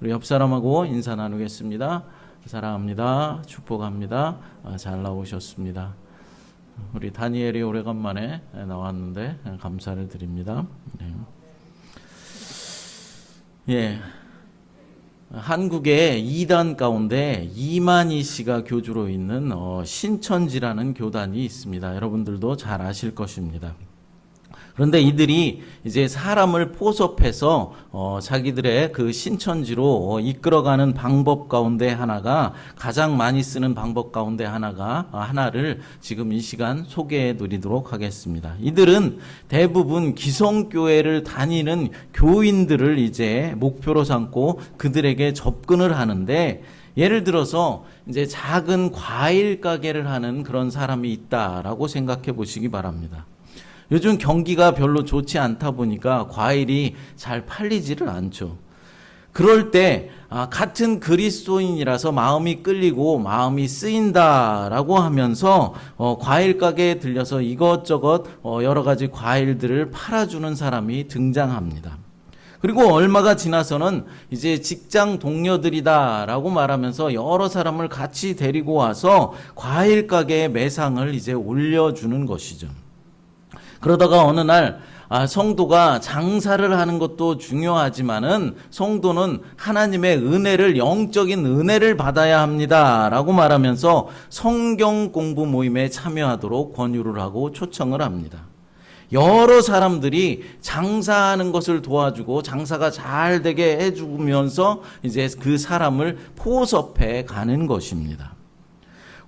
우리 옆 사람하고 인사 나누겠습니다. 사랑합니다. 축복합니다. 아, 잘 나오셨습니다. 우리 다니엘이 오래간만에 나왔는데 감사를 드립니다. 네. 예. 한국의 2단 가운데 이만희 씨가 교주로 있는 어, 신천지라는 교단이 있습니다. 여러분들도 잘 아실 것입니다. 그런데 이들이 이제 사람을 포섭해서 어, 자기들의 그 신천지로 어, 이끌어가는 방법 가운데 하나가 가장 많이 쓰는 방법 가운데 하나가 어, 하나를 지금 이 시간 소개해 드리도록 하겠습니다. 이들은 대부분 기성교회를 다니는 교인들을 이제 목표로 삼고 그들에게 접근을 하는데 예를 들어서 이제 작은 과일 가게를 하는 그런 사람이 있다라고 생각해 보시기 바랍니다. 요즘 경기가 별로 좋지 않다 보니까 과일이 잘 팔리지를 않죠. 그럴 때 아, 같은 그리스도인이라서 마음이 끌리고 마음이 쓰인다라고 하면서 어, 과일 가게에 들려서 이것저것 어, 여러 가지 과일들을 팔아주는 사람이 등장합니다. 그리고 얼마가 지나서는 이제 직장 동료들이다라고 말하면서 여러 사람을 같이 데리고 와서 과일 가게의 매상을 이제 올려주는 것이죠. 그러다가 어느 날 아, 성도가 장사를 하는 것도 중요하지만은 성도는 하나님의 은혜를 영적인 은혜를 받아야 합니다라고 말하면서 성경 공부 모임에 참여하도록 권유를 하고 초청을 합니다. 여러 사람들이 장사하는 것을 도와주고 장사가 잘 되게 해주면서 이제 그 사람을 포섭해 가는 것입니다.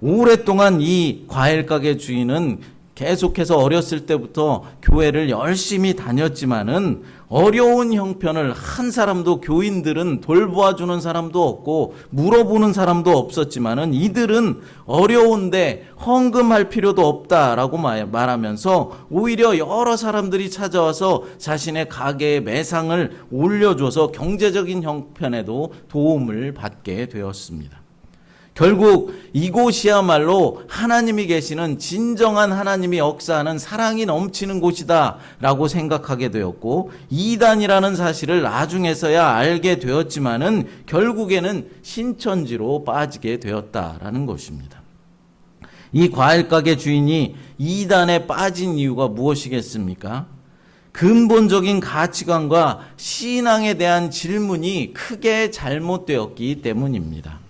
오랫동안 이 과일 가게 주인은 계속해서 어렸을 때부터 교회를 열심히 다녔지만은 어려운 형편을 한 사람도 교인들은 돌보아주는 사람도 없고 물어보는 사람도 없었지만은 이들은 어려운데 헌금할 필요도 없다라고 말하면서 오히려 여러 사람들이 찾아와서 자신의 가게에 매상을 올려줘서 경제적인 형편에도 도움을 받게 되었습니다. 결국 이곳이야말로 하나님이 계시는 진정한 하나님이 역사하는 사랑이 넘치는 곳이다 라고 생각하게 되었고 이단이라는 사실을 나중에서야 알게 되었지만은 결국에는 신천지로 빠지게 되었다라는 것입니다. 이 과일 가게 주인이 이단에 빠진 이유가 무엇이겠습니까? 근본적인 가치관과 신앙에 대한 질문이 크게 잘못되었기 때문입니다.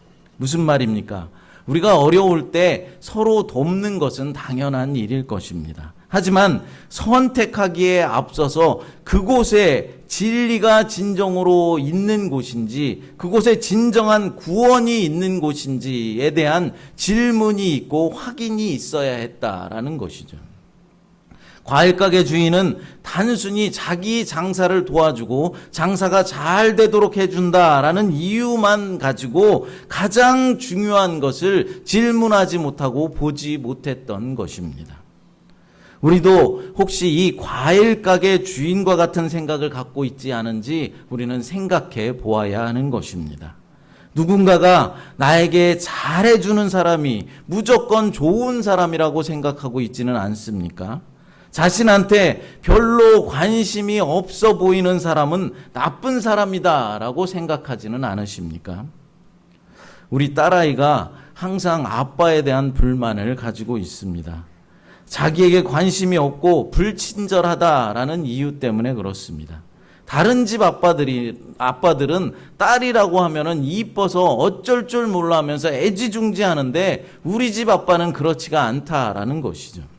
무슨 말입니까? 우리가 어려울 때 서로 돕는 것은 당연한 일일 것입니다. 하지만 선택하기에 앞서서 그곳에 진리가 진정으로 있는 곳인지, 그곳에 진정한 구원이 있는 곳인지에 대한 질문이 있고 확인이 있어야 했다라는 것이죠. 과일 가게 주인은 단순히 자기 장사를 도와주고 장사가 잘 되도록 해준다라는 이유만 가지고 가장 중요한 것을 질문하지 못하고 보지 못했던 것입니다. 우리도 혹시 이 과일 가게 주인과 같은 생각을 갖고 있지 않은지 우리는 생각해 보아야 하는 것입니다. 누군가가 나에게 잘해주는 사람이 무조건 좋은 사람이라고 생각하고 있지는 않습니까? 자신한테 별로 관심이 없어 보이는 사람은 나쁜 사람이다라고 생각하지는 않으십니까? 우리 딸아이가 항상 아빠에 대한 불만을 가지고 있습니다. 자기에게 관심이 없고 불친절하다라는 이유 때문에 그렇습니다. 다른 집 아빠들이 아빠들은 딸이라고 하면은 이뻐서 어쩔 줄 몰라 하면서 애지중지하는데 우리 집 아빠는 그렇지가 않다라는 것이죠.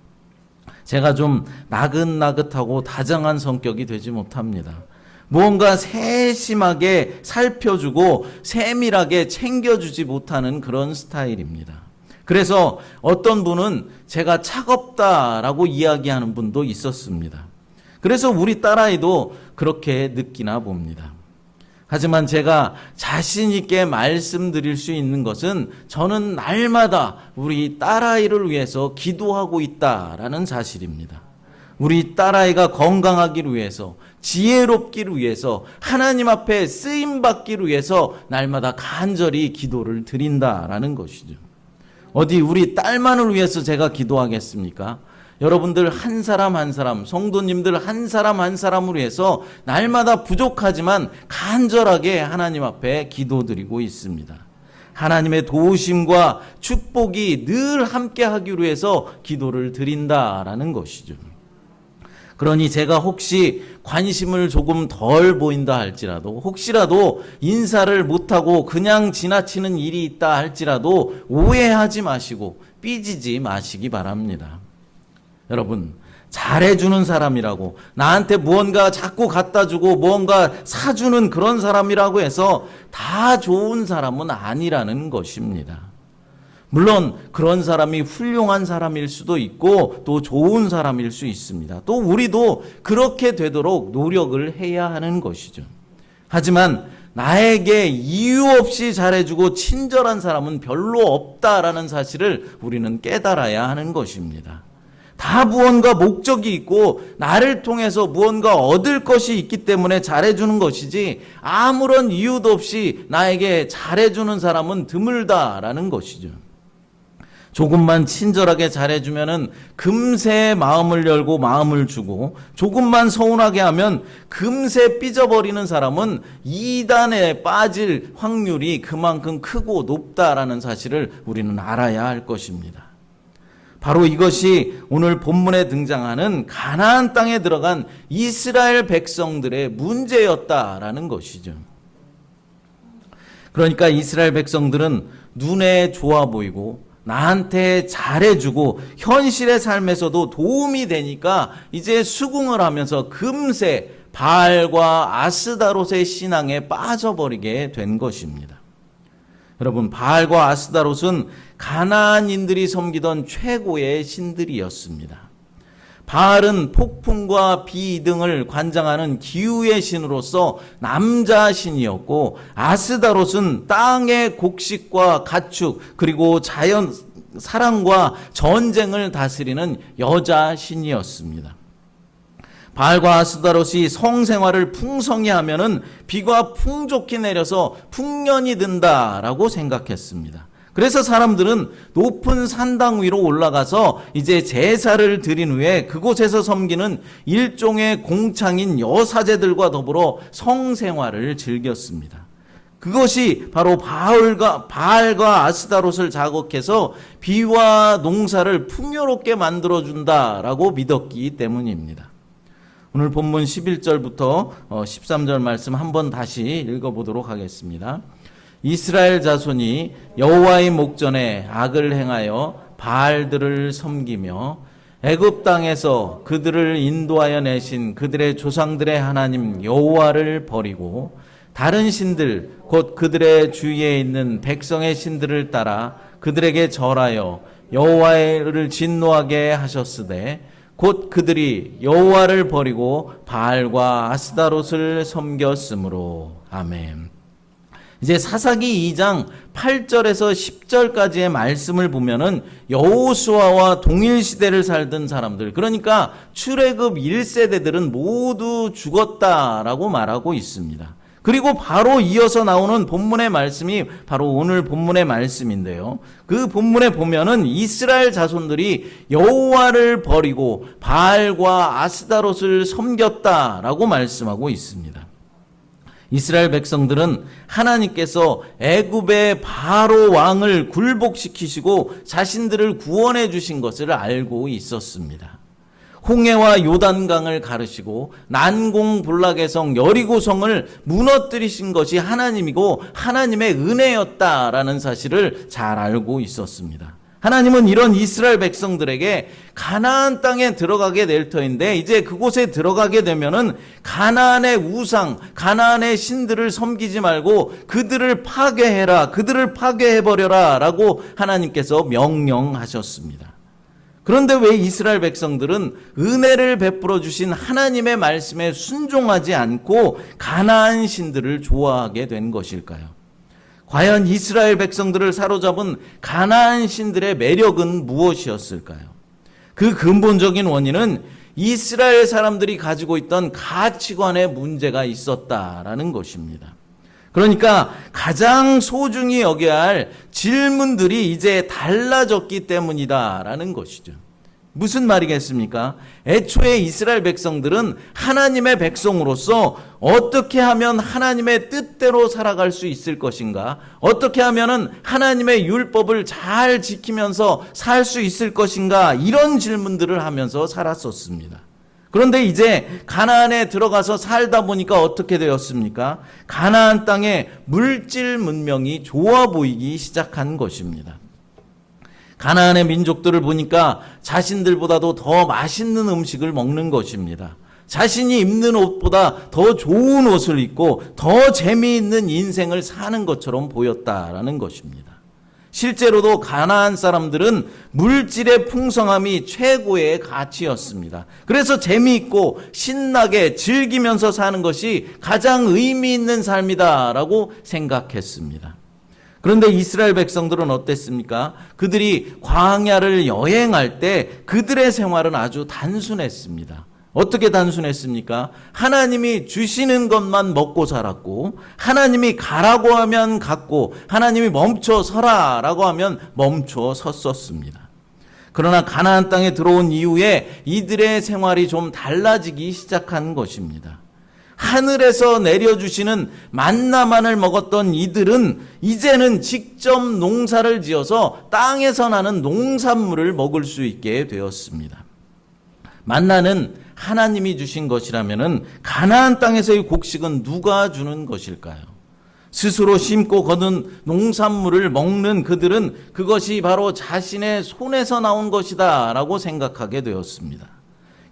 제가 좀 나긋나긋하고 다정한 성격이 되지 못합니다. 무언가 세심하게 살펴주고 세밀하게 챙겨주지 못하는 그런 스타일입니다. 그래서 어떤 분은 제가 차갑다라고 이야기하는 분도 있었습니다. 그래서 우리 딸아이도 그렇게 느끼나 봅니다. 하지만 제가 자신있게 말씀드릴 수 있는 것은 저는 날마다 우리 딸아이를 위해서 기도하고 있다라는 사실입니다. 우리 딸아이가 건강하기를 위해서, 지혜롭기를 위해서, 하나님 앞에 쓰임받기를 위해서 날마다 간절히 기도를 드린다라는 것이죠. 어디 우리 딸만을 위해서 제가 기도하겠습니까? 여러분들 한 사람 한 사람, 성도님들 한 사람 한 사람을 위해서 날마다 부족하지만 간절하게 하나님 앞에 기도드리고 있습니다. 하나님의 도우심과 축복이 늘 함께 하기로 해서 기도를 드린다라는 것이죠. 그러니 제가 혹시 관심을 조금 덜 보인다 할지라도 혹시라도 인사를 못하고 그냥 지나치는 일이 있다 할지라도 오해하지 마시고 삐지지 마시기 바랍니다. 여러분, 잘해주는 사람이라고 나한테 무언가 자꾸 갖다 주고 무언가 사주는 그런 사람이라고 해서 다 좋은 사람은 아니라는 것입니다. 물론 그런 사람이 훌륭한 사람일 수도 있고 또 좋은 사람일 수 있습니다. 또 우리도 그렇게 되도록 노력을 해야 하는 것이죠. 하지만 나에게 이유 없이 잘해주고 친절한 사람은 별로 없다라는 사실을 우리는 깨달아야 하는 것입니다. 다 무언가 목적이 있고 나를 통해서 무언가 얻을 것이 있기 때문에 잘해주는 것이지 아무런 이유도 없이 나에게 잘해주는 사람은 드물다라는 것이죠. 조금만 친절하게 잘해주면은 금세 마음을 열고 마음을 주고 조금만 서운하게 하면 금세 삐져버리는 사람은 이단에 빠질 확률이 그만큼 크고 높다라는 사실을 우리는 알아야 할 것입니다. 바로 이것이 오늘 본문에 등장하는 가나안 땅에 들어간 이스라엘 백성들의 문제였다라는 것이죠. 그러니까 이스라엘 백성들은 눈에 좋아 보이고 나한테 잘해주고 현실의 삶에서도 도움이 되니까 이제 수긍을 하면서 금세 바알과 아스다롯의 신앙에 빠져버리게 된 것입니다. 여러분 바알과 아스다롯은 가나안인들이 섬기던 최고의 신들이었습니다. 바알은 폭풍과 비 등을 관장하는 기후의 신으로서 남자 신이었고 아스다롯은 땅의 곡식과 가축 그리고 자연 사랑과 전쟁을 다스리는 여자 신이었습니다. 바알과 아스다롯이 성생활을 풍성히 하면은 비가 풍족히 내려서 풍년이 든다라고 생각했습니다. 그래서 사람들은 높은 산당 위로 올라가서 이제 제사를 드린 후에 그곳에서 섬기는 일종의 공창인 여사제들과 더불어 성생활을 즐겼습니다. 그것이 바로 바알과, 바알과 아스다롯을 자극해서 비와 농사를 풍요롭게 만들어준다라고 믿었기 때문입니다. 오늘 본문 11절부터 13절 말씀 한번 다시 읽어보도록 하겠습니다. 이스라엘 자손이 여호와의 목전에 악을 행하여 바알들을 섬기며 애굽 땅에서 그들을 인도하여 내신 그들의 조상들의 하나님 여호와를 버리고 다른 신들 곧 그들의 주위에 있는 백성의 신들을 따라 그들에게 절하여 여호와를 진노하게 하셨으되 곧 그들이 여호와를 버리고 바알과 아스다롯을 섬겼으므로 아멘. 이제 사사기 2장 8절에서 10절까지의 말씀을 보면은 여호수아와 동일 시대를 살던 사람들 그러니까 출애굽 1세대들은 모두 죽었다라고 말하고 있습니다. 그리고 바로 이어서 나오는 본문의 말씀이 바로 오늘 본문의 말씀인데요. 그 본문에 보면은 이스라엘 자손들이 여호와를 버리고 바알과 아스다롯을 섬겼다라고 말씀하고 있습니다. 이스라엘 백성들은 하나님께서 애굽의 바로 왕을 굴복시키시고 자신들을 구원해 주신 것을 알고 있었습니다. 홍해와 요단강을 가르시고 난공불락의 성 여리고성을 무너뜨리신 것이 하나님이고 하나님의 은혜였다라는 사실을 잘 알고 있었습니다. 하나님은 이런 이스라엘 백성들에게 가나안 땅에 들어가게 될 터인데 이제 그곳에 들어가게 되면은 가나안의 우상, 가나안의 신들을 섬기지 말고 그들을 파괴해라, 그들을 파괴해 버려라라고 하나님께서 명령하셨습니다. 그런데 왜 이스라엘 백성들은 은혜를 베풀어 주신 하나님의 말씀에 순종하지 않고 가나안 신들을 좋아하게 된 것일까요? 과연 이스라엘 백성들을 사로잡은 가나안 신들의 매력은 무엇이었을까요? 그 근본적인 원인은 이스라엘 사람들이 가지고 있던 가치관의 문제가 있었다라는 것입니다. 그러니까 가장 소중히 여겨야 할 질문들이 이제 달라졌기 때문이다라는 것이죠. 무슨 말이겠습니까? 애초에 이스라엘 백성들은 하나님의 백성으로서 어떻게 하면 하나님의 뜻대로 살아갈 수 있을 것인가? 어떻게 하면은 하나님의 율법을 잘 지키면서 살 수 있을 것인가? 이런 질문들을 하면서 살았었습니다. 그런데 이제 가나안에 들어가서 살다 보니까 어떻게 되었습니까? 가나안 땅에 물질 문명이 좋아 보이기 시작한 것입니다. 가나안의 민족들을 보니까 자신들보다도 더 맛있는 음식을 먹는 것입니다. 자신이 입는 옷보다 더 좋은 옷을 입고 더 재미있는 인생을 사는 것처럼 보였다라는 것입니다. 실제로도 가나안 사람들은 물질의 풍성함이 최고의 가치였습니다. 그래서 재미있고 신나게 즐기면서 사는 것이 가장 의미 있는 삶이다라고 생각했습니다. 그런데 이스라엘 백성들은 어땠습니까? 그들이 광야를 여행할 때 그들의 생활은 아주 단순했습니다. 어떻게 단순했습니까? 하나님이 주시는 것만 먹고 살았고, 하나님이 가라고 하면 갔고, 하나님이 멈춰 서라라고 하면 멈춰 섰었습니다. 그러나 가나안 땅에 들어온 이후에 이들의 생활이 좀 달라지기 시작한 것입니다. 하늘에서 내려주시는 만나만을 먹었던 이들은 이제는 직접 농사를 지어서 땅에서 나는 농산물을 먹을 수 있게 되었습니다. 만나는 하나님이 주신 것이라면은 가나안 땅에서의 곡식은 누가 주는 것일까요? 스스로 심고 거둔 농산물을 먹는 그들은 그것이 바로 자신의 손에서 나온 것이다라고 생각하게 되었습니다.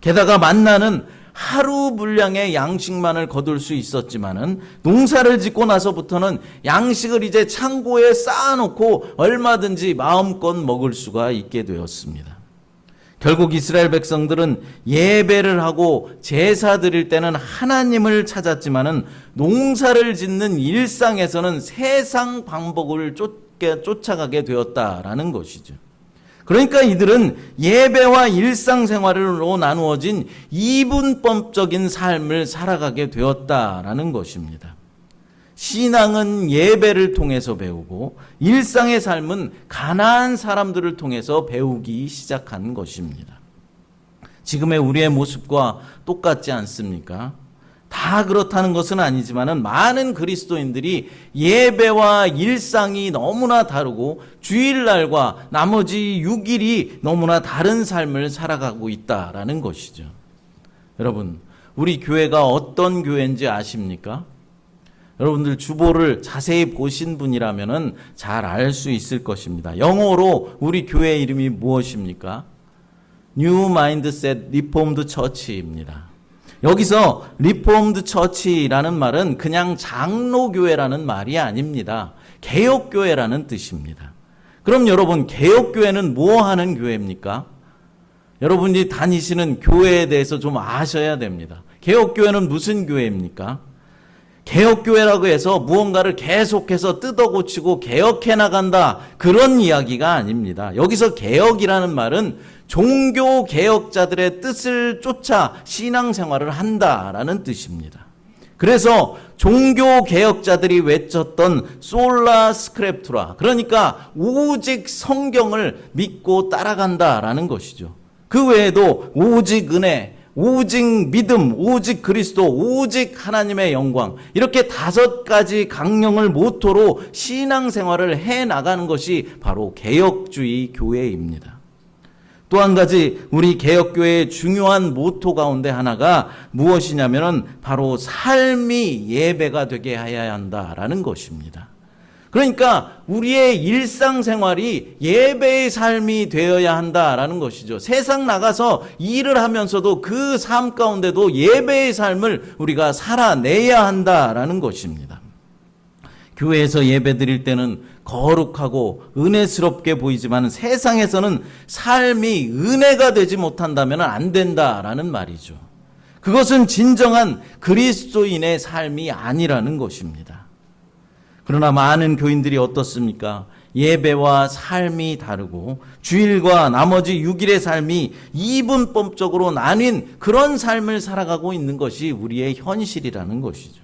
게다가 만나는 하루 분량의 양식만을 거둘 수 있었지만은 농사를 짓고 나서부터는 양식을 이제 창고에 쌓아놓고 얼마든지 마음껏 먹을 수가 있게 되었습니다. 결국 이스라엘 백성들은 예배를 하고 제사 드릴 때는 하나님을 찾았지만은 농사를 짓는 일상에서는 세상 방법을 쫓아가게 되었다라는 것이죠. 그러니까 이들은 예배와 일상생활로 나누어진 이분법적인 삶을 살아가게 되었다라는 것입니다. 신앙은 예배를 통해서 배우고 일상의 삶은 가난한 사람들을 통해서 배우기 시작한 것입니다. 지금의 우리의 모습과 똑같지 않습니까? 다 그렇다는 것은 아니지만은 많은 그리스도인들이 예배와 일상이 너무나 다르고 주일날과 나머지 6일이 너무나 다른 삶을 살아가고 있다라는 것이죠. 여러분, 우리 교회가 어떤 교회인지 아십니까? 여러분들 주보를 자세히 보신 분이라면은 잘 알 수 있을 것입니다. 영어로 우리 교회 이름이 무엇입니까? New Mindset Reformed Church입니다. 여기서 리폼드 처치라는 말은 그냥 장로교회라는 말이 아닙니다. 개혁교회라는 뜻입니다. 그럼 여러분, 개혁교회는 뭐 하는 교회입니까? 여러분이 다니시는 교회에 대해서 좀 아셔야 됩니다. 개혁교회는 무슨 교회입니까? 개혁교회라고 해서 무언가를 계속해서 뜯어고치고 개혁해 나간다. 그런 이야기가 아닙니다. 여기서 개혁이라는 말은 종교 개혁자들의 뜻을 쫓아 신앙생활을 한다라는 뜻입니다. 그래서 종교 개혁자들이 외쳤던 솔라 스크랩투라 그러니까 오직 성경을 믿고 따라간다라는 것이죠. 그 외에도 오직 은혜, 오직 믿음, 오직 그리스도, 오직 하나님의 영광. 이렇게 다섯 가지 강령을 모토로 신앙생활을 해 나가는 것이 바로 개혁주의 교회입니다. 또 한 가지 우리 개혁교회의 중요한 모토 가운데 하나가 무엇이냐면은 바로 삶이 예배가 되게 해야 한다라는 것입니다. 그러니까 우리의 일상생활이 예배의 삶이 되어야 한다라는 것이죠. 세상 나가서 일을 하면서도 그 삶 가운데도 예배의 삶을 우리가 살아내야 한다라는 것입니다. 교회에서 예배 드릴 때는 거룩하고 은혜스럽게 보이지만 세상에서는 삶이 은혜가 되지 못한다면 안 된다라는 말이죠. 그것은 진정한 그리스도인의 삶이 아니라는 것입니다. 그러나 많은 교인들이 어떻습니까? 예배와 삶이 다르고 주일과 나머지 6일의 삶이 이분법적으로 나뉜 그런 삶을 살아가고 있는 것이 우리의 현실이라는 것이죠.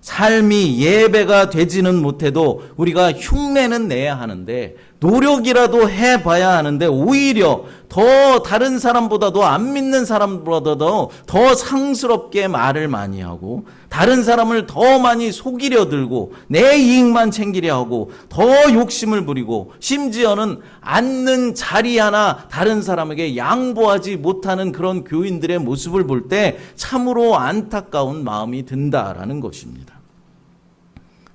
삶이 예배가 되지는 못해도 우리가 흉내는 내야 하는데 노력이라도 해봐야 하는데 오히려 더 다른 사람보다도 안 믿는 사람보다도 더 상스럽게 말을 많이 하고 다른 사람을 더 많이 속이려 들고 내 이익만 챙기려 하고 더 욕심을 부리고 심지어는 앉는 자리 하나 다른 사람에게 양보하지 못하는 그런 교인들의 모습을 볼 때 참으로 안타까운 마음이 든다라는 것입니다.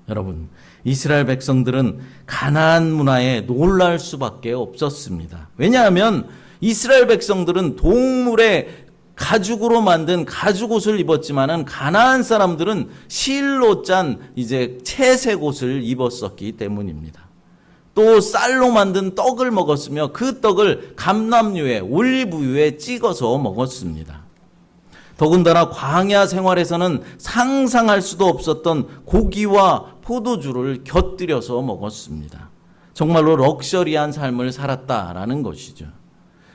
여러분, 이스라엘 백성들은 가나안 문화에 놀랄 수밖에 없었습니다. 왜냐하면 이스라엘 백성들은 동물의 가죽으로 만든 가죽 옷을 입었지만은 가나안 사람들은 실로 짠 이제 채색 옷을 입었었기 때문입니다. 또 쌀로 만든 떡을 먹었으며 그 떡을 감람유에 올리브유에 찍어서 먹었습니다. 더군다나 광야 생활에서는 상상할 수도 없었던 고기와 포도주를 곁들여서 먹었습니다. 정말로 럭셔리한 삶을 살았다라는 것이죠.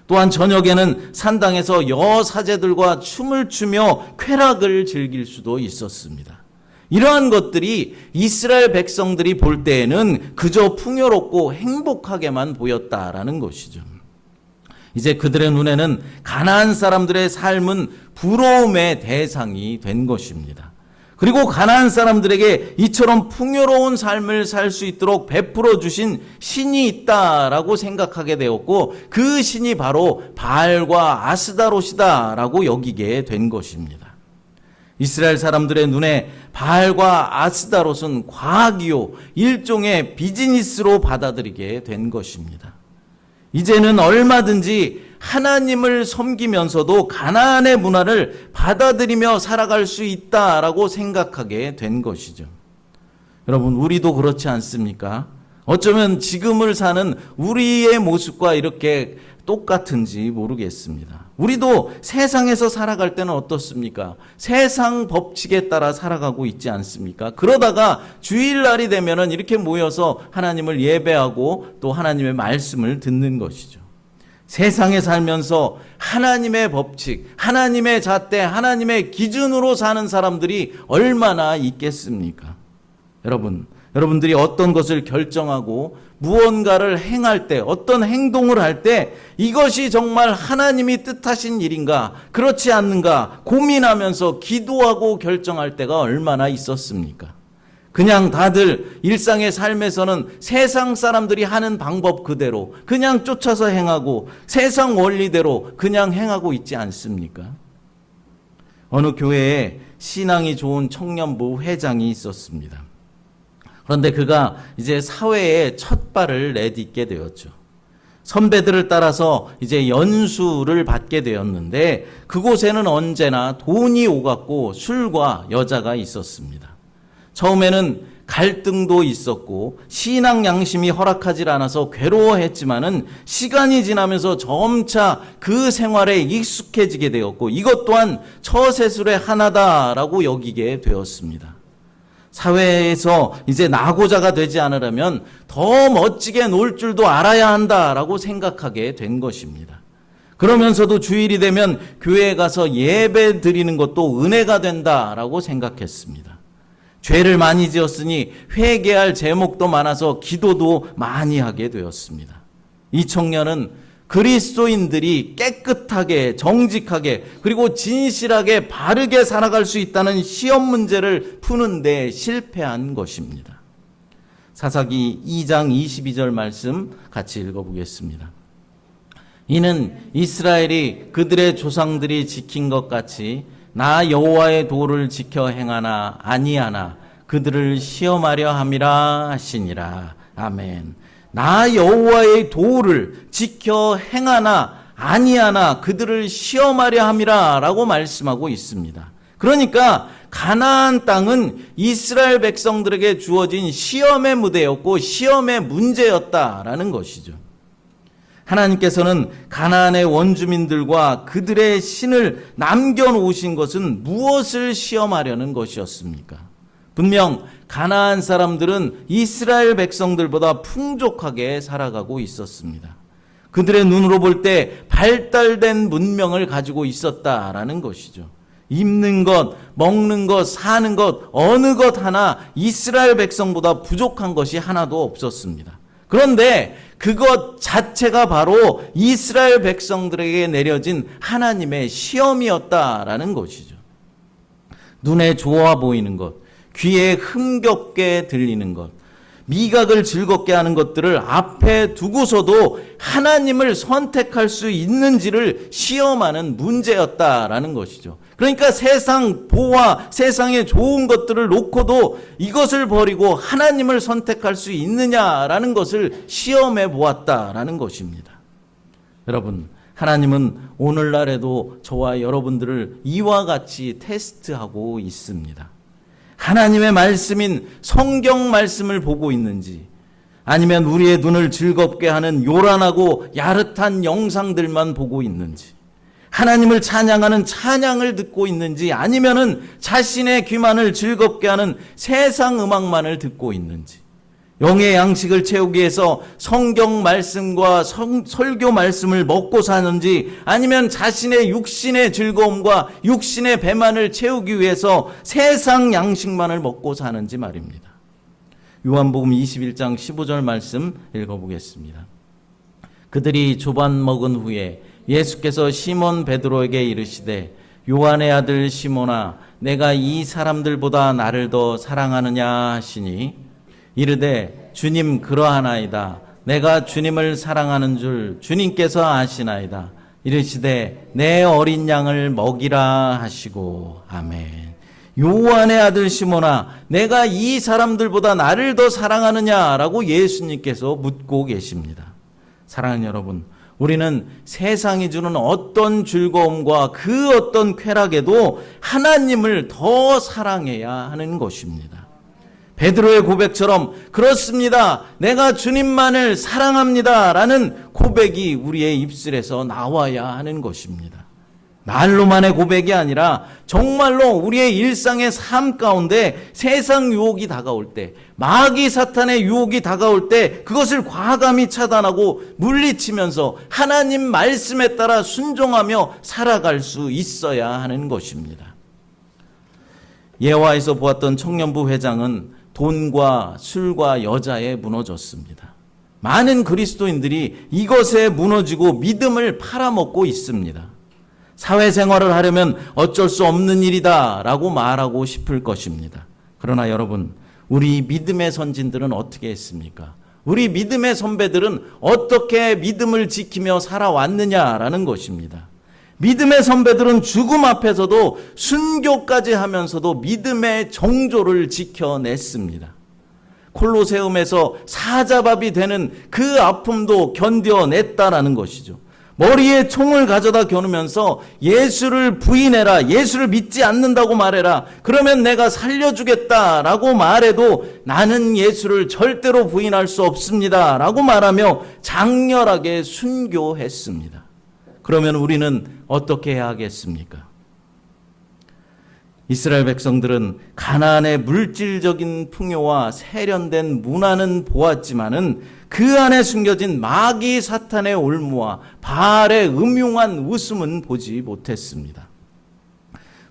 또한 저녁에는 산당에서 여사제들과 춤을 추며 쾌락을 즐길 수도 있었습니다. 이러한 것들이 이스라엘 백성들이 볼 때에는 그저 풍요롭고 행복하게만 보였다라는 것이죠. 이제 그들의 눈에는 가나안 사람들의 삶은 부러움의 대상이 된 것입니다. 그리고 가나안 사람들에게 이처럼 풍요로운 삶을 살 수 있도록 베풀어 주신 신이 있다라고 생각하게 되었고 그 신이 바로 바알과 아스다롯이다라고 여기게 된 것입니다. 이스라엘 사람들의 눈에 바알과 아스다롯은 과학이요 일종의 비즈니스로 받아들이게 된 것입니다. 이제는 얼마든지 하나님을 섬기면서도 가나안의 문화를 받아들이며 살아갈 수 있다라고 생각하게 된 것이죠. 여러분, 우리도 그렇지 않습니까? 어쩌면 지금을 사는 우리의 모습과 이렇게 똑같은지 모르겠습니다. 우리도 세상에서 살아갈 때는 어떻습니까? 세상 법칙에 따라 살아가고 있지 않습니까? 그러다가 주일날이 되면은 이렇게 모여서 하나님을 예배하고 또 하나님의 말씀을 듣는 것이죠. 세상에 살면서 하나님의 법칙, 하나님의 잣대, 하나님의 기준으로 사는 사람들이 얼마나 있겠습니까? 여러분, 여러분들이 어떤 것을 결정하고 무언가를 행할 때, 어떤 행동을 할 때 이것이 정말 하나님이 뜻하신 일인가, 그렇지 않는가 고민하면서 기도하고 결정할 때가 얼마나 있었습니까? 그냥 다들 일상의 삶에서는 세상 사람들이 하는 방법 그대로 그냥 쫓아서 행하고 세상 원리대로 그냥 행하고 있지 않습니까? 어느 교회에 신앙이 좋은 청년부 회장이 있었습니다. 그런데 그가 이제 사회에 첫 발을 내딛게 되었죠. 선배들을 따라서 이제 연수를 받게 되었는데 그곳에는 언제나 돈이 오갔고 술과 여자가 있었습니다. 처음에는 갈등도 있었고 신앙 양심이 허락하지 않아서 괴로워했지만은 시간이 지나면서 점차 그 생활에 익숙해지게 되었고 이것 또한 처세술의 하나다라고 여기게 되었습니다. 사회에서 이제 나고자가 되지 않으려면 더 멋지게 놀 줄도 알아야 한다라고 생각하게 된 것입니다. 그러면서도 주일이 되면 교회에 가서 예배 드리는 것도 은혜가 된다라고 생각했습니다. 죄를 많이 지었으니 회개할 제목도 많아서 기도도 많이 하게 되었습니다. 이 청년은 그리스도인들이 깨끗하게 정직하게 그리고 진실하게 바르게 살아갈 수 있다는 시험 문제를 푸는데 실패한 것입니다. 사사기 2장 22절 말씀 같이 읽어보겠습니다. 이는 이스라엘이 그들의 조상들이 지킨 것 같이 나 여호와의 도를 지켜 행하나 아니하나 그들을 시험하려 함이라 하시니라. 아멘. 나 여호와의 도를 지켜 행하나 아니하나 그들을 시험하려 함이라라고 말씀하고 있습니다. 그러니까 가나안 땅은 이스라엘 백성들에게 주어진 시험의 무대였고 시험의 문제였다라는 것이죠. 하나님께서는 가나안의 원주민들과 그들의 신을 남겨놓으신 것은 무엇을 시험하려는 것이었습니까? 분명 가나안 사람들은 이스라엘 백성들보다 풍족하게 살아가고 있었습니다. 그들의 눈으로 볼 때 발달된 문명을 가지고 있었다라는 것이죠. 입는 것, 먹는 것, 사는 것, 어느 것 하나 이스라엘 백성보다 부족한 것이 하나도 없었습니다. 그런데 그것 자체가 바로 이스라엘 백성들에게 내려진 하나님의 시험이었다라는 것이죠. 눈에 좋아 보이는 것, 귀에 흥겹게 들리는 것, 미각을 즐겁게 하는 것들을 앞에 두고서도 하나님을 선택할 수 있는지를 시험하는 문제였다라는 것이죠. 그러니까 세상 보화, 세상의 좋은 것들을 놓고도 이것을 버리고 하나님을 선택할 수 있느냐라는 것을 시험해 보았다라는 것입니다. 여러분, 하나님은 오늘날에도 저와 여러분들을 이와 같이 테스트하고 있습니다. 하나님의 말씀인 성경 말씀을 보고 있는지, 아니면 우리의 눈을 즐겁게 하는 요란하고 야릇한 영상들만 보고 있는지, 하나님을 찬양하는 찬양을 듣고 있는지, 아니면은 자신의 귀만을 즐겁게 하는 세상 음악만을 듣고 있는지, 영의 양식을 채우기 위해서 성경 말씀과 성, 설교 말씀을 먹고 사는지 아니면 자신의 육신의 즐거움과 육신의 배만을 채우기 위해서 세상 양식만을 먹고 사는지 말입니다. 요한복음 21장 15절 말씀 읽어보겠습니다. 그들이 조반 먹은 후에 예수께서 시몬 베드로에게 이르시되 요한의 아들 시몬아 내가 이 사람들보다 나를 더 사랑하느냐 하시니? 이르되 주님 그러하나이다. 내가 주님을 사랑하는 줄 주님께서 아시나이다. 이르시되 내 어린 양을 먹이라 하시고 아멘. 요한의 아들 시몬아 내가 이 사람들보다 나를 더 사랑하느냐라고 예수님께서 묻고 계십니다. 사랑하는 여러분 우리는 세상이 주는 어떤 즐거움과 그 어떤 쾌락에도 하나님을 더 사랑해야 하는 것입니다. 베드로의 고백처럼 그렇습니다. 내가 주님만을 사랑합니다. 라는 고백이 우리의 입술에서 나와야 하는 것입니다. 말로만의 고백이 아니라 정말로 우리의 일상의 삶 가운데 세상 유혹이 다가올 때, 마귀 사탄의 유혹이 다가올 때 그것을 과감히 차단하고 물리치면서 하나님 말씀에 따라 순종하며 살아갈 수 있어야 하는 것입니다. 예화에서 보았던 청년부 회장은 돈과 술과 여자에 무너졌습니다. 많은 그리스도인들이 이것에 무너지고 믿음을 팔아먹고 있습니다. 사회생활을 하려면 어쩔 수 없는 일이다 라고 말하고 싶을 것입니다. 그러나 여러분, 우리 믿음의 선진들은 어떻게 했습니까? 우리 믿음의 선배들은 어떻게 믿음을 지키며 살아왔느냐라는 것입니다. 믿음의 선배들은 죽음 앞에서도 순교까지 하면서도 믿음의 정조를 지켜냈습니다. 콜로세움에서 사자밥이 되는 그 아픔도 견뎌냈다라는 것이죠. 머리에 총을 가져다 겨누면서 예수를 부인해라. 예수를 믿지 않는다고 말해라. 그러면 내가 살려주겠다 라고 말해도 나는 예수를 절대로 부인할 수 없습니다. 라고 말하며 장렬하게 순교했습니다. 그러면 우리는 어떻게 해야 하겠습니까? 이스라엘 백성들은 가나안의 물질적인 풍요와 세련된 문화는 보았지만은 그 안에 숨겨진 마귀 사탄의 올무와 바알의 음흉한 웃음은 보지 못했습니다.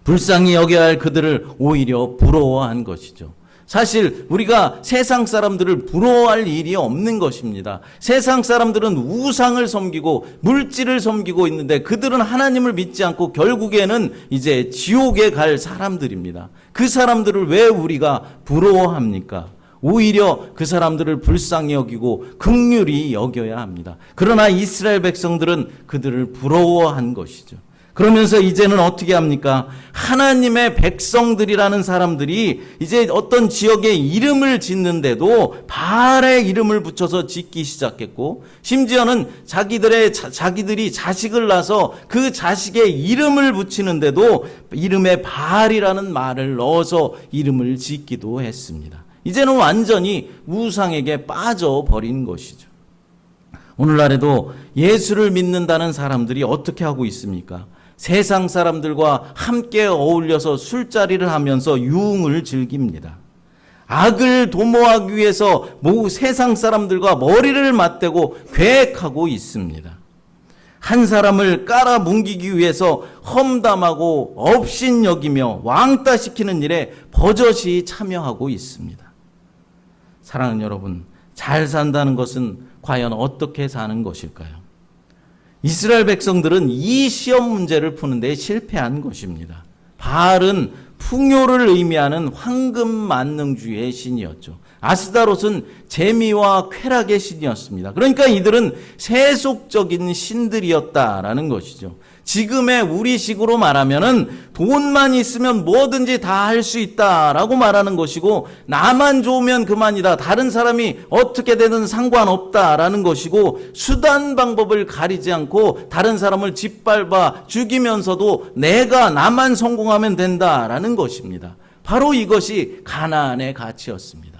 불쌍히 여겨야 할 그들을 오히려 부러워한 것이죠. 사실 우리가 세상 사람들을 부러워할 일이 없는 것입니다. 세상 사람들은 우상을 섬기고 물질을 섬기고 있는데 그들은 하나님을 믿지 않고 결국에는 이제 지옥에 갈 사람들입니다. 그 사람들을 왜 우리가 부러워합니까? 오히려 그 사람들을 불쌍히 여기고 극률이 여겨야 합니다. 그러나 이스라엘 백성들은 그들을 부러워한 것이죠. 그러면서 이제는 어떻게 합니까? 하나님의 백성들이라는 사람들이 이제 어떤 지역에 이름을 짓는데도 바알의 이름을 붙여서 짓기 시작했고 심지어는 자기들의 자, 기들이 자식을 낳아서 그 자식의 이름을 붙이는데도 이름에 바알이라는 말을 넣어서 이름을 짓기도 했습니다. 이제는 완전히 우상에게 빠져버린 것이죠. 오늘날에도 예수를 믿는다는 사람들이 어떻게 하고 있습니까? 세상 사람들과 함께 어울려서 술자리를 하면서 유흥을 즐깁니다. 악을 도모하기 위해서 모 세상 사람들과 머리를 맞대고 계획하고 있습니다. 한 사람을 깔아 뭉기기 위해서 험담하고 업신여기며 왕따시키는 일에 버젓이 참여하고 있습니다. 사랑하는 여러분, 잘 산다는 것은 과연 어떻게 사는 것일까요? 이스라엘 백성들은 이 시험 문제를 푸는데 실패한 것입니다. 바알은 풍요를 의미하는 황금 만능주의의 신이었죠. 아스다롯은 재미와 쾌락의 신이었습니다. 그러니까 이들은 세속적인 신들이었다라는 것이죠. 지금의 우리식으로 말하면은 돈만 있으면 뭐든지 다 할 수 있다라고 말하는 것이고 나만 좋으면 그만이다. 다른 사람이 어떻게 되든 상관없다라는 것이고 수단 방법을 가리지 않고 다른 사람을 짓밟아 죽이면서도 내가 나만 성공하면 된다라는 것입니다. 바로 이것이 가나안의 가치였습니다.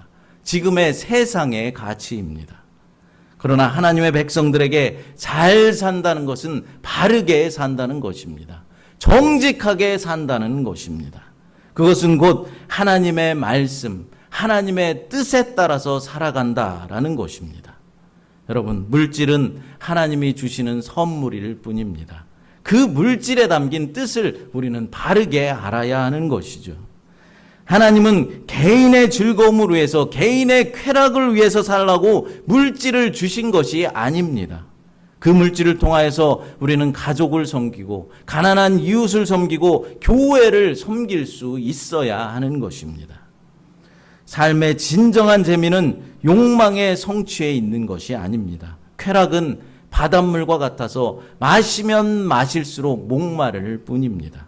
지금의 세상의 가치입니다. 그러나 하나님의 백성들에게 잘 산다는 것은 바르게 산다는 것입니다. 정직하게 산다는 것입니다. 그것은 곧 하나님의 말씀, 하나님의 뜻에 따라서 살아간다라는 것입니다. 여러분, 물질은 하나님이 주시는 선물일 뿐입니다. 그 물질에 담긴 뜻을 우리는 바르게 알아야 하는 것이죠. 하나님은 개인의 즐거움을 위해서, 개인의 쾌락을 위해서 살라고 물질을 주신 것이 아닙니다. 그 물질을 통하여서 우리는 가족을 섬기고, 가난한 이웃을 섬기고, 교회를 섬길 수 있어야 하는 것입니다. 삶의 진정한 재미는 욕망의 성취에 있는 것이 아닙니다. 쾌락은 바닷물과 같아서 마시면 마실수록 목마를 뿐입니다.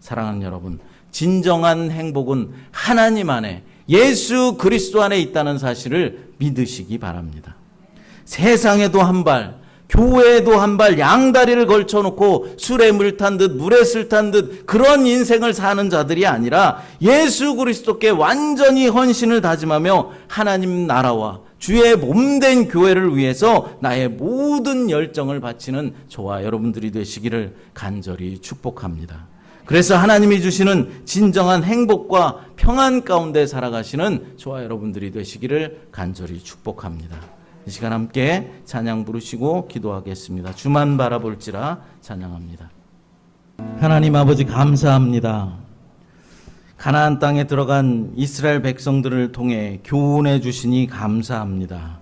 사랑하는 여러분, 진정한 행복은 하나님 안에 예수 그리스도 안에 있다는 사실을 믿으시기 바랍니다. 세상에도 한 발, 교회에도 한 발 양다리를 걸쳐놓고 술에 물 탄 듯 물에 슬탄듯 그런 인생을 사는 자들이 아니라 예수 그리스도께 완전히 헌신을 다짐하며 하나님 나라와 주의 몸된 교회를 위해서 나의 모든 열정을 바치는 저와 여러분들이 되시기를 간절히 축복합니다. 그래서 하나님이 주시는 진정한 행복과 평안 가운데 살아가시는 저와 여러분들이 되시기를 간절히 축복합니다. 이 시간 함께 찬양 부르시고 기도하겠습니다. 주만 바라볼지라 찬양합니다. 하나님 아버지 감사합니다. 가나안 땅에 들어간 이스라엘 백성들을 통해 교훈해 주시니 감사합니다.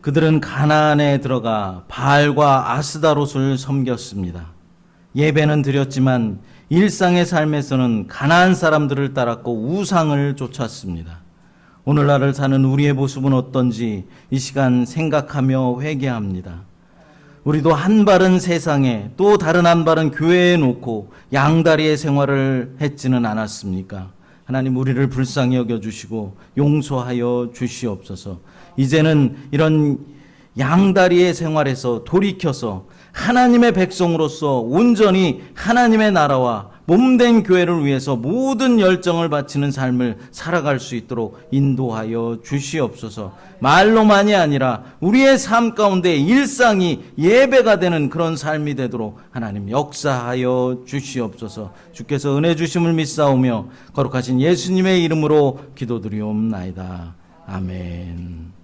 그들은 가나안에 들어가 바알과 아스다롯을 섬겼습니다. 예배는 드렸지만 일상의 삶에서는 가나안 사람들을 따랐고 우상을 쫓았습니다. 오늘날을 사는 우리의 모습은 어떤지 이 시간 생각하며 회개합니다. 우리도 한 발은 세상에 또 다른 한 발은 교회에 놓고 양다리의 생활을 했지는 않았습니까? 하나님 우리를 불쌍히 여겨 주시고 용서하여 주시옵소서. 이제는 이런 양다리의 생활에서 돌이켜서 하나님의 백성으로서 온전히 하나님의 나라와 몸된 교회를 위해서 모든 열정을 바치는 삶을 살아갈 수 있도록 인도하여 주시옵소서. 말로만이 아니라 우리의 삶 가운데 일상이 예배가 되는 그런 삶이 되도록 하나님 역사하여 주시옵소서. 주께서 은혜 주심을 믿사오며 거룩하신 예수님의 이름으로 기도드리옵나이다. 아멘.